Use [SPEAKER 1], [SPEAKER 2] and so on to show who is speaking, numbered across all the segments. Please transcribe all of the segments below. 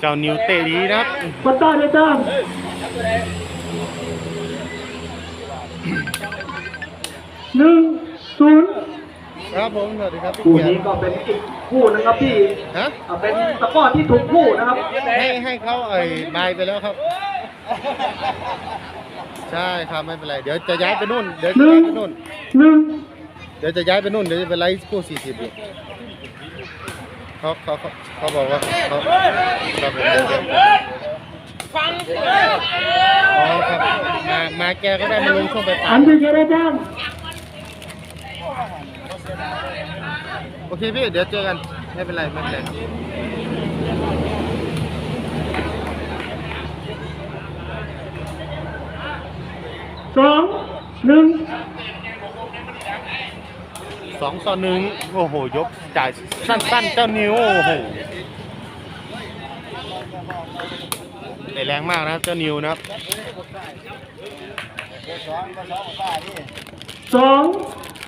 [SPEAKER 1] เจ้านิวเตะดีนะครับ
[SPEAKER 2] ปัตตาได้แต้มหนึ่งศูนย์
[SPEAKER 1] ครับผมสวัสดีครับพี่
[SPEAKER 2] คู่
[SPEAKER 1] เกียร
[SPEAKER 2] นี้
[SPEAKER 1] ติ
[SPEAKER 2] ก็เป็นอีกคู่นะครับที่
[SPEAKER 1] ฮะ
[SPEAKER 2] อ่าเป็นตะกร้อที่ถูกคู่นะครับ
[SPEAKER 1] ให้ให้เขาเอ่ยบายไปแล้วครับ ใช่ครับไม่เป็นไร เดี๋ยวจะย้ายไปนู่น เดี๋ยว
[SPEAKER 2] ห
[SPEAKER 1] จะ
[SPEAKER 2] นึ่
[SPEAKER 1] ย้างยไปนู่น
[SPEAKER 2] หนึ่ง
[SPEAKER 1] เดี๋ยวจะย้ายไปนู่น เดี๋ยวจะไปไลฟ์คู่สี่สิบอยู่ เขาเขาเขาเขาบอกว่าเขาครับผมฟังอ๋อครับมามาแกก็ได้มาลงช่วงไป
[SPEAKER 2] อันที่จะได้แต้ม
[SPEAKER 1] โอเคพี่เดี๋ยวเจอกันไม่เป็นไรไม่เป็นไร
[SPEAKER 2] สองหนึ่ง
[SPEAKER 1] สองต่อหนึ่งโอ้โห ยกจ่ายสั้นๆ เจ้านิ้ว โอ้โหเตะแรงมากนะครับเจ้านิวนะครับ
[SPEAKER 2] สอง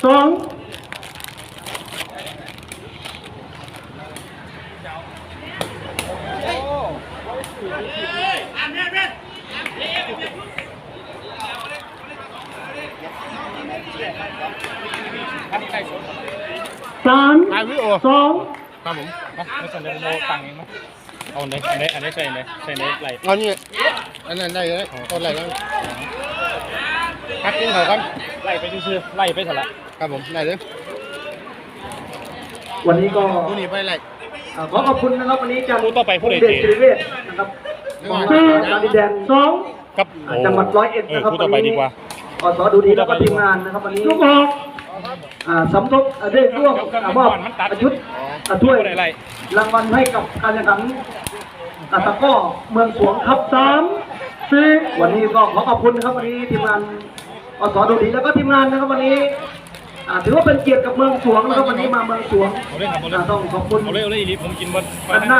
[SPEAKER 2] สอง สาม
[SPEAKER 1] ไปวิโอ
[SPEAKER 2] สอง
[SPEAKER 1] ครับผม
[SPEAKER 3] ไม่สนใจโมตังเองมั้ยเอาอันไหนอันไหนอันไหนใส่ไหนใส่ไหนไหล
[SPEAKER 1] เอานี่อันนั้นได้เลยต้นอะไรแล้วพักกินเขากัน
[SPEAKER 3] ไหลไปซื่อๆไหลไปเถอะละ
[SPEAKER 1] ครับผมได้เลย
[SPEAKER 2] วันนี้ก็
[SPEAKER 1] ดูนี่ไปไร
[SPEAKER 2] อ่าขอขอบคุณนะครับวันนี้จาก
[SPEAKER 3] ผู้ต่อไปผู้ใด
[SPEAKER 2] เดช
[SPEAKER 3] เตะ
[SPEAKER 2] ศิริเวชนะครับของการดินแดนสอง
[SPEAKER 3] กับ
[SPEAKER 2] อ่าจังหวัดร้อยเอ็ด
[SPEAKER 3] เออ
[SPEAKER 2] นะครับ
[SPEAKER 3] ผู้ต่อไปดีกว่า
[SPEAKER 2] อสดูดีแล้วก็ทีมงานนะครับวันนี้ลูกออกอ่า สมทบอ่าได้ร่วมอ่ามอบชุดอ่าถ้วย
[SPEAKER 3] ผู้ใดไหล
[SPEAKER 2] รางวัลให้กับการแข่งขันตะตะกร้อเมืองสวงครับสามสี่วันนี้ก็ขอขอบคุณนะครับวันนี้ทีมงานอสดูดีแล้วก็ทีมงานนะครับวันนี้อ่าถือว่าเป็นเกียรติกับเมืองสวงนะครับวันนี้มาเมืองสวง
[SPEAKER 3] เอาเลยครับเอาเล
[SPEAKER 2] อ่ายต้องขอบคุณ
[SPEAKER 3] เอาเลยเอาเลยอีลิผมกินบน
[SPEAKER 2] อันน้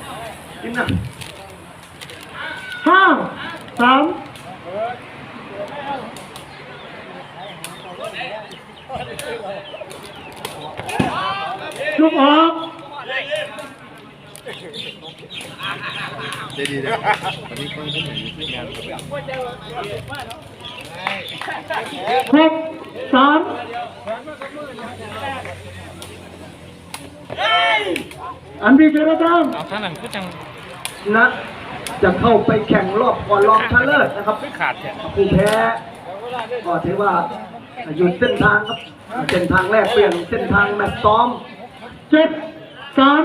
[SPEAKER 2] ำกินน้ำห้าสาม ลูกออก
[SPEAKER 1] ได้ดีเลยวันนี้คนที่ไหนที่งาน
[SPEAKER 2] หกสามอันดีเจริญตั้ง
[SPEAKER 3] เอาท่านั้นก็จัง
[SPEAKER 2] นะ จะเข้าไปแข่งรอบก่อนรองชนะเลิศนะครับ
[SPEAKER 3] ไม่ขาดแค่
[SPEAKER 2] ผู้แพ้ก็ถือว่า หยุดเส้นทางครับ เส้นทางแรกเปลี่ยนเส้นทางแมตช์ซ้อมเจ็ดสาม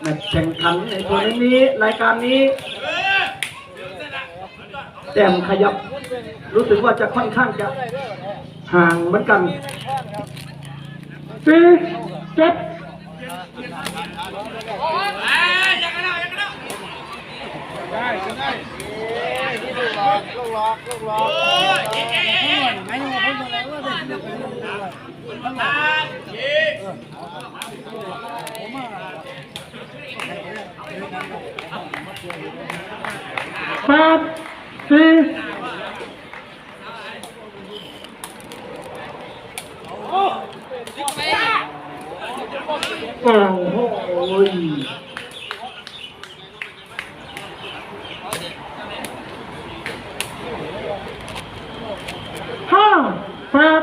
[SPEAKER 2] แมตช์แข่งขันในตัวนี้รายการนี้แต้มขยับ รู้สึกว่าจะค่อนข้างจะห่างเหมือนกันสี่เจ็ด แปดสี่โอ้โหห้าแปด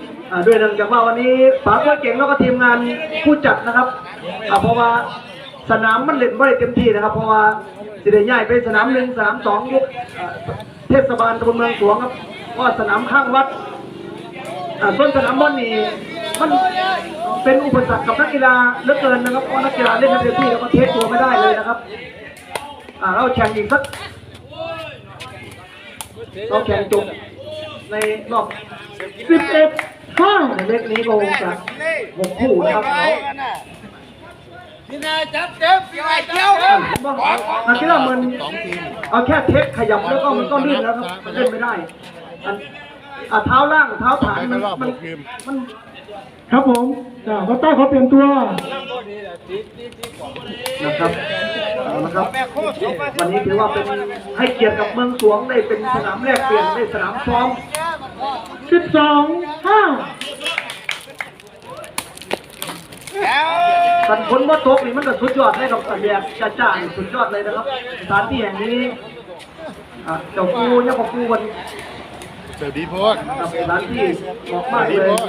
[SPEAKER 2] ด้วยเนื่องจากว่าวันนี้ป๋าก็เก่งแล้วก็ทีมงานผู้จัดนะครับเพราะว่าสนามมันเล่นไม่ได้เต็มที่นะครับ เพราะว่าสิได้ย้ายไปสนามหนึ่งสนามสองยุคอ่เทศบาลตำบลเมืองสวงครับว่าสนามข้างวัดอ่าส่วนสนามบอลนี่มันเป็นอุปสรรคกับนักกีฬาเหลือเกินนะครับเพราะนักกีฬาเล่นเต็มที่แล้วก็เทคตัวไม่ได้เลยนะครับเราแข่งอีกสักเราแข่งจบในรอบ11้าเล็กนี้ก็คงจะหกคู่นะครับ
[SPEAKER 4] นี่นายจับเจ็บยังไงเจ้า
[SPEAKER 2] อะผมว่านักกีฬามัน
[SPEAKER 1] สองที
[SPEAKER 2] เอาแค่เทคขยับแล้วก็มันก็ลื่นแล้วครับมันเล่นไม่ได้อันอะเท้าล่างเท้าฐานมันมันครับผมอ่าเขาใต้เขาเปลี่ยนตัวนะครับเอาละครับ วันนี้ถือว่าเป็นให้เกียรติกับเมืองสวงได้เป็นสนามแรกเปลี่ยนได้สนามซ้อม 12 5สันคนว่าตกนี่มันก็สุดยอดเลยครับสันแดกจ้าจ้านี่สุดยอดเลยนะครับสถานที่แห่งนี้อะเจ้ากูเนี่ยของกูวัน
[SPEAKER 1] เสือดีโพส
[SPEAKER 2] กับสถานที่เหมาะมากเลยครับ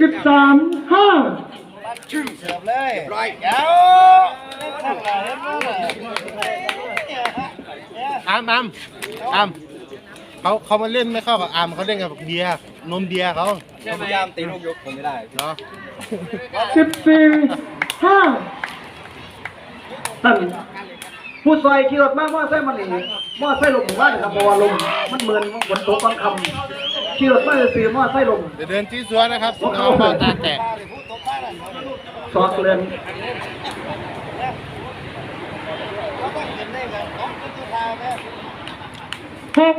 [SPEAKER 2] 13 5
[SPEAKER 1] อามอามอาม เขาเขามาเล่นไม่เข้ากับอามเขาเล่นกับเบียร์นมเบียร์เขา
[SPEAKER 4] พยายามตีลูกยกผมไม่ได้
[SPEAKER 1] เนาะ
[SPEAKER 2] สิบสี่ห้านั่นผู้ซอยขี่รถมากมอไซค์มันนี่มอไซค์ลมผมว่าเนี่ยครับเพราะว่าลมมันเหมือนฝนตกบางคำขี่รถมาสี่มอไซค์ลม
[SPEAKER 1] เดี๋ยวเดินที่สวนนะครับน้องเบาตาแตก
[SPEAKER 2] ซอกเรือนหก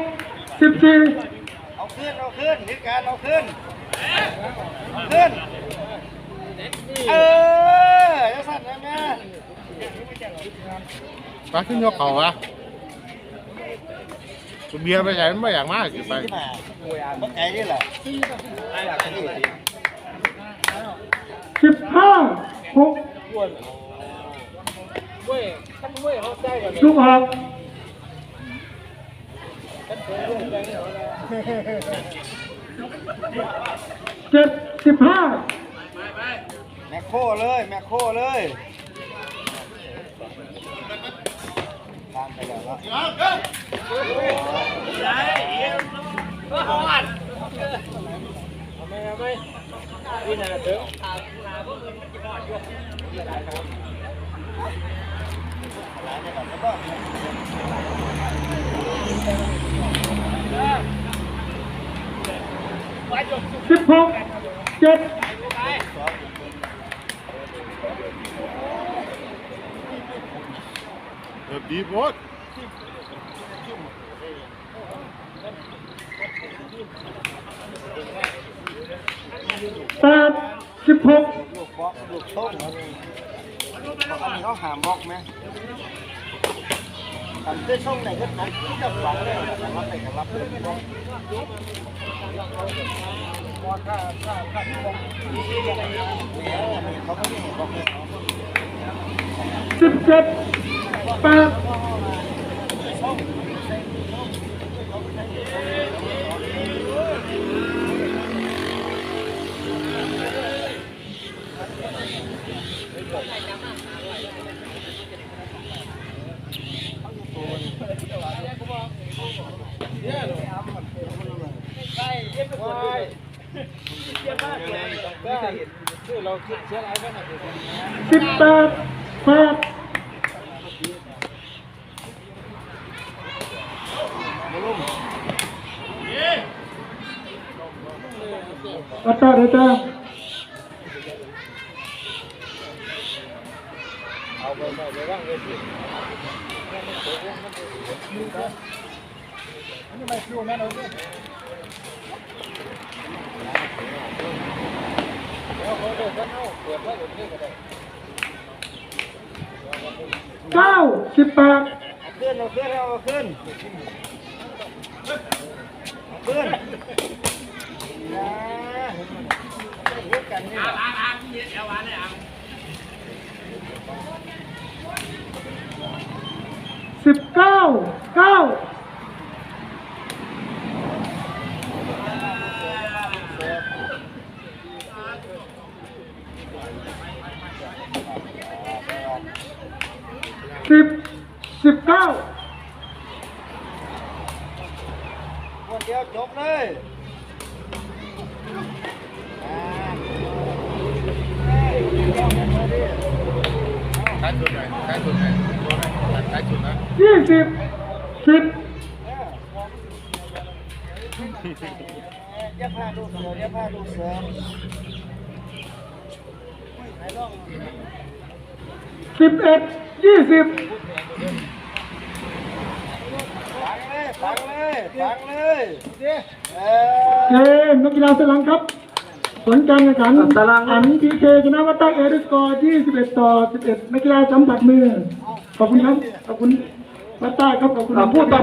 [SPEAKER 2] สิบสี่
[SPEAKER 4] เอาขึ้น เอาขึ้นนิดการเอาขึ้นเอาขึ้น เออจะสั่นได้ไหม
[SPEAKER 1] มาขึ้นยกเขาวะเบียร์ไปไหนไม่อยากมากสิไป
[SPEAKER 4] ที่มาโวยอ่านใจนี่แหละอยากจะดี
[SPEAKER 2] สิบห้าหกลูกออก เจ็ดสิบห้า
[SPEAKER 4] แมคโครเลยแมคโครเลยตามไปแล้วละ
[SPEAKER 2] สิบหกเจ็ด
[SPEAKER 1] เออดีโพส
[SPEAKER 2] แปดสิบหก
[SPEAKER 4] ลูกบล็อกลูกต้นอันนี้เขาหามบล็อกไหมทำด้วยช่องไหนก็นัดที่จะฝังเลยแต่ว่าไปกับรับเลยบล็อก เขาก็ไม่ เห็นบล็อกเลย
[SPEAKER 2] สิบเจ็ดแปดสิบแปดแปดอัตตาเดต้าเก้าสิบแปด
[SPEAKER 4] ขึ้นเอาขึ้นเอาขึ้นขึ้นนะเรียกกันนี่
[SPEAKER 2] สิบเก้าเก้าสิบสิบเก้า
[SPEAKER 4] คนเดียวจบเลย
[SPEAKER 2] สา
[SPEAKER 1] ยสุดหน่อยซ้ายสุดหน่อยซ้ายสุดนะ
[SPEAKER 5] ยี่ สิบสิบ
[SPEAKER 4] อย่าพลาดลูกเสืออย่าพลาดลูกเสือ
[SPEAKER 5] สิบเอ็ดยี่สิบ
[SPEAKER 4] ฟังเลยฟังเลยเออ
[SPEAKER 5] เกมนักกีฬาสลังครับผลการแข่งขันตารางอันพีเคชนะวัตตาเอริสกอร์21 ต่อ 11 นักกีฬาสัมผัสมือ ขอบคุณครับ ขอบคุณ วัตตาครับขอบคุณพูดต่อ